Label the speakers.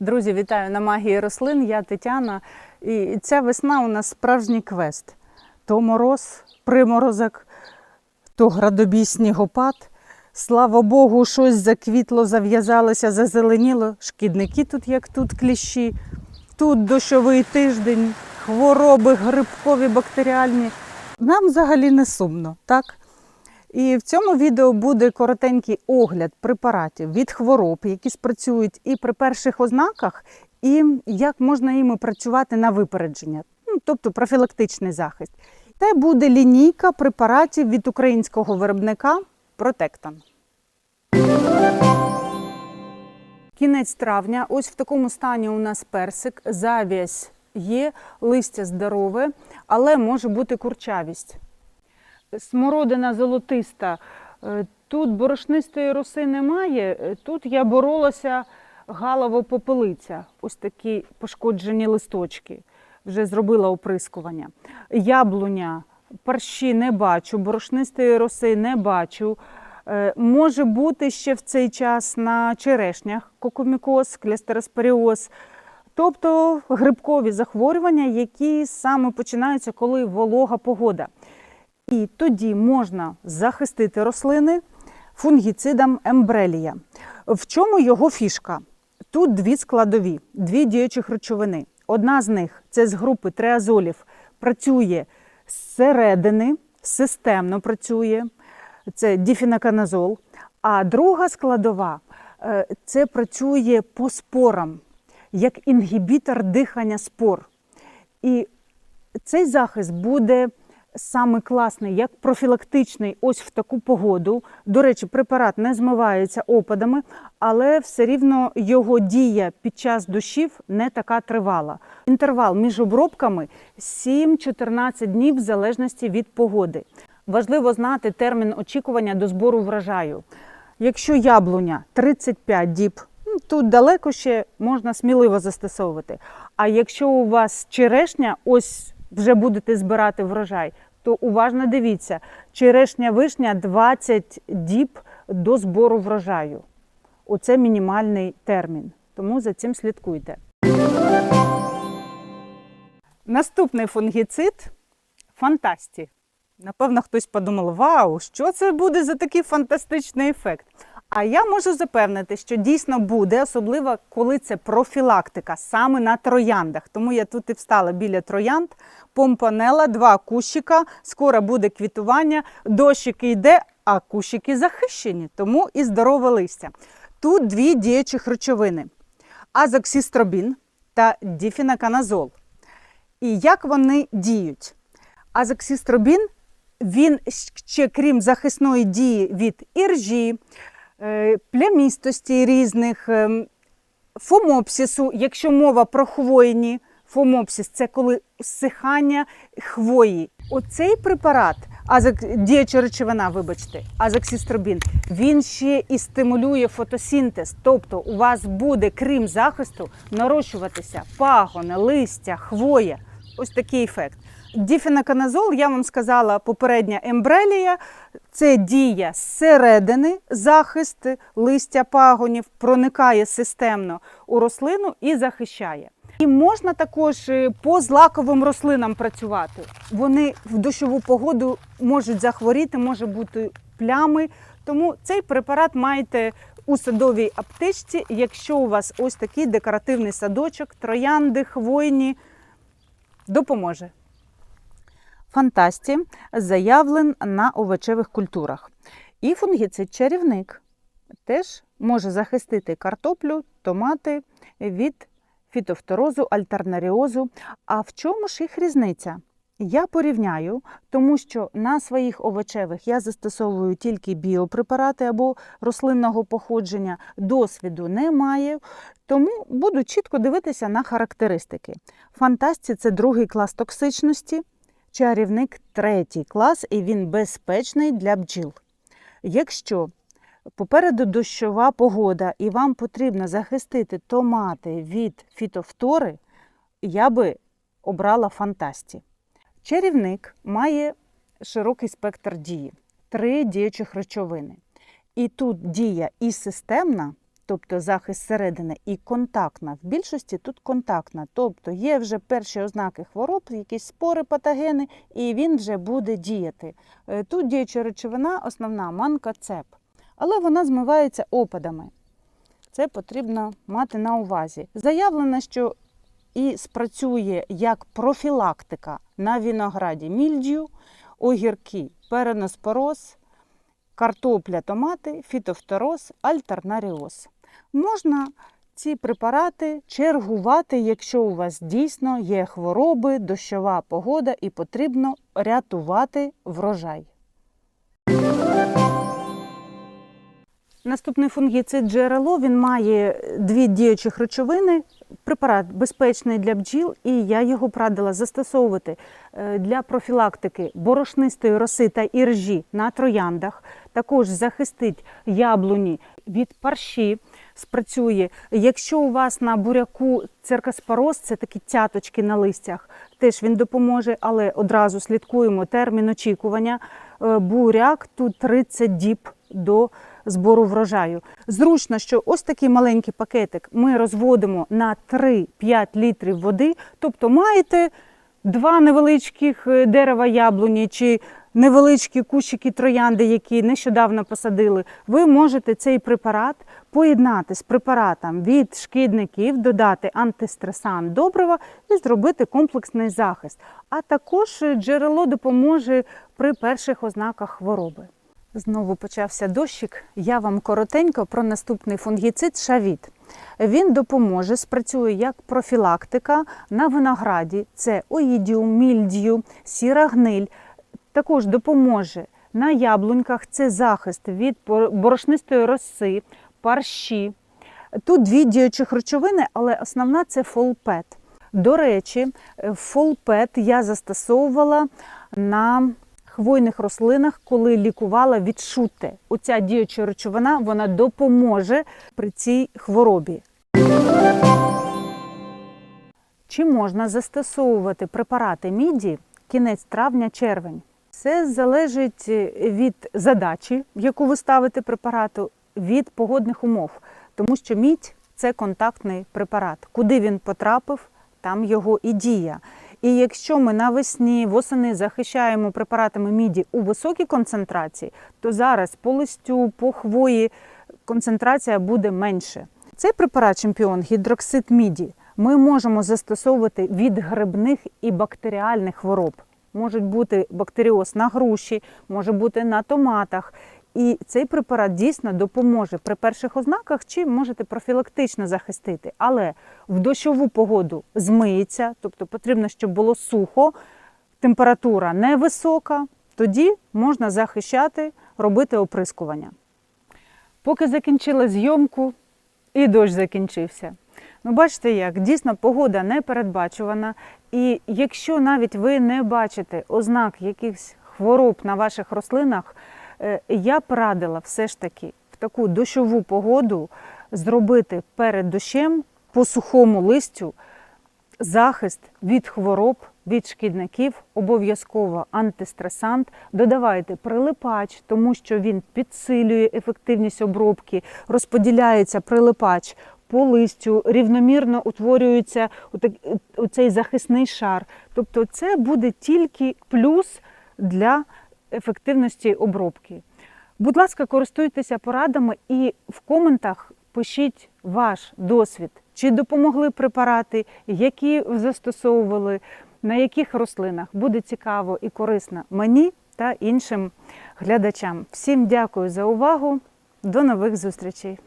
Speaker 1: Друзі, вітаю на магії рослин. Я Тетяна. І ця весна у нас справжній квест. То мороз, приморозок, то градобій снігопад. Слава Богу, щось заквітло, зав'язалося, зазеленіло. Шкідники тут, як тут, кліщі. Тут дощовий тиждень, хвороби грибкові, бактеріальні. Нам взагалі не сумно, так? І в цьому відео буде коротенький огляд препаратів від хвороб, які спрацюють і при перших ознаках, і як можна іми працювати на випередження, ну, тобто профілактичний захист. Це буде лінійка препаратів від українського виробника Протектан. Кінець травня. Ось в такому стані у нас персик, зав'язь є, листя здорове, але може бути курчавість. Смородина золотиста. Е, Тут борошнистої роси немає. Е, Тут я боролася галово-попелиця. Ось такі пошкоджені листочки. Вже зробила оприскування. Яблуня, парші не бачу, борошнистої роси не бачу. Е, Може бути ще в цей час на черешнях кокомікоз, клястероспоріоз, тобто грибкові захворювання, які саме починаються, коли волога погода. І тоді можна захистити рослини фунгіцидом ембрелія. В чому його фішка? Тут дві складові, дві діючих речовини. Одна з них це з групи триазолів, працює зсередини, системно працює, це діфінаканазол. А друга складова е, це працює по спорам, як інгібітор дихання спор. І цей захист буде саме класний, як профілактичний, ось в таку погоду. До речі, препарат не змивається опадами, але все рівно його дія під час дощів не така тривала. Інтервал між обробками 7-14 днів в залежності від погоди. Важливо знати термін очікування до збору врожаю. Якщо яблуня 35 діб, ну, тут далеко ще можна сміливо застосовувати. А якщо у вас черешня, ось вже будете збирати врожай, то уважно дивіться, черешня вишня 20 діб до збору врожаю. Оце мінімальний термін. Тому за цим слідкуйте. Наступний фунгіцид фантасті. Напевно, хтось подумав: вау, що це буде за такий фантастичний ефект. А я можу запевнити, що дійсно буде, особливо коли це профілактика саме на трояндах. Тому я тут і встала біля троянд, помпанела, два кущика, скоро буде квітування, дощики йде, а кущики захищені, тому і здорове листя. Тут дві діючих речовини: азоксістробін та діфінаканазол. І як вони діють? Азоксістробін він ще крім захисної дії від іржі, плямістості різних, ем, фомопсису, якщо мова про хвойні, фомопсис це коли всихання хвої. Оцей препарат, азок, діюча речовина, вибачте, азоксістробін, він ще і стимулює фотосінтез. Тобто у вас буде, крім захисту, нарощуватися пагони, листя, хвоя. Ось такий ефект. Діфенаканазол, я вам сказала, попередня ембрелія. Це дія зсередини, захист листя пагонів, проникає системно у рослину і захищає. І можна також е, по злаковим рослинам працювати. Вони в дощову погоду можуть захворіти, може бути плями. Тому цей препарат маєте у садовій аптечці, якщо у вас ось такий декоративний садочок, троянди, хвойні, допоможе. Фантасті заявлен на овочевих культурах. І фунгіцид чарівник теж може захистити картоплю, томати від фітофторозу, альтернаріозу. А в чому ж їх різниця? Я порівняю, тому що на своїх овочевих я застосовую тільки біопрепарати або рослинного походження, досвіду немає, тому буду чітко дивитися на характеристики. Фантасті це другий клас токсичності, чарівник третій клас, і він безпечний для бджіл. Якщо попереду дощова погода і вам потрібно захистити томати від фітофтори, я би обрала фантасті. Чарівник має широкий спектр дії, три діючих речовини. І тут дія і системна, тобто захист середини, і контактна. В більшості тут контактна, тобто є вже перші ознаки хвороб, якісь спори, патогени, і він вже буде діяти. Е, Тут діюча речовина, основна манкацеп, але вона змивається опадами. Це потрібно мати на увазі. Заявлено, що і спрацює як профілактика на винограді мільдію, огірки, переноспороз, картопля, томати, фітофтороз, альтернаріоз. Можна ці препарати чергувати, якщо у вас дійсно є хвороби, дощова погода і потрібно рятувати врожай. Наступний фунгіцид джерело він має дві діючих речовини. Препарат безпечний для бджіл, і я його радила застосовувати е, для профілактики борошнистої роси та іржі на трояндах. Також захистить яблуні від парші. Спрацює. Якщо у вас на буряку циркоспороз, це такі цяточки на листях, теж він допоможе, але одразу слідкуємо термін очікування. Е, Буряк тут 30 діб до збору врожаю. Зручно, що ось такий маленький пакетик ми розводимо на 3-5 літрів води, тобто маєте два невеличких е, дерева яблуні чи невеличкі кущики троянди, які нещодавно посадили. Ви можете цей препарат поєднати з препаратом від шкідників, додати антистресант добрива і зробити комплексний захист. А також е, джерело допоможе при перших ознаках хвороби. Знову почався дощик. Я вам коротенько про наступний фунгіцид шавіт. Він допоможе, спрацює як профілактика на винограді. Це оїдіум, мільдію, сіра гниль. Також допоможе на яблуньках. Це захист від борошнистої роси, парші. Тут дві діючих речовини, але основна це фолпет. До речі, фолпет я застосовувала на хвойних рослинах, коли лікувала від шути. Оця діюча речовина вона допоможе при цій хворобі. Чи можна застосовувати препарати міді кінець травня-червень? Це залежить від задачі, яку ви ставите препарату, від погодних умов, тому що мідь це контактний препарат. Куди він потрапив, там його і дія. І якщо ми навесні восени захищаємо препаратами міді у високій концентрації, то зараз по листю, по хвої концентрація буде менше. Цей препарат чемпіон гідроксид міді ми можемо застосовувати від грибних і бактеріальних хвороб. Можуть бути бактеріоз на груші, може бути на томатах. І цей препарат дійсно допоможе при перших ознаках, чи можете профілактично захистити. Але в дощову погоду змиється, тобто потрібно, щоб було сухо, температура невисока, тоді можна захищати, робити оприскування. Поки закінчила зйомку, і дощ закінчився. Ну, бачите як, дійсно погода непередбачувана. І якщо навіть ви не бачите ознак якихось хвороб на ваших рослинах, я б радила все ж таки в таку дощову погоду зробити перед дощем по сухому листю захист від хвороб, від шкідників, обов'язково антистресант. Додавайте прилипач, тому що він підсилює ефективність обробки, розподіляється прилипач по листю, рівномірно утворюється отак- оцей захисний шар. Тобто це буде тільки плюс для ефективності обробки. Будь ласка, користуйтеся порадами і в коментах пишіть ваш досвід, чи допомогли препарати, які застосовували, на яких рослинах. Буде цікаво і корисно мені та іншим глядачам. Всім дякую за увагу. До нових зустрічей!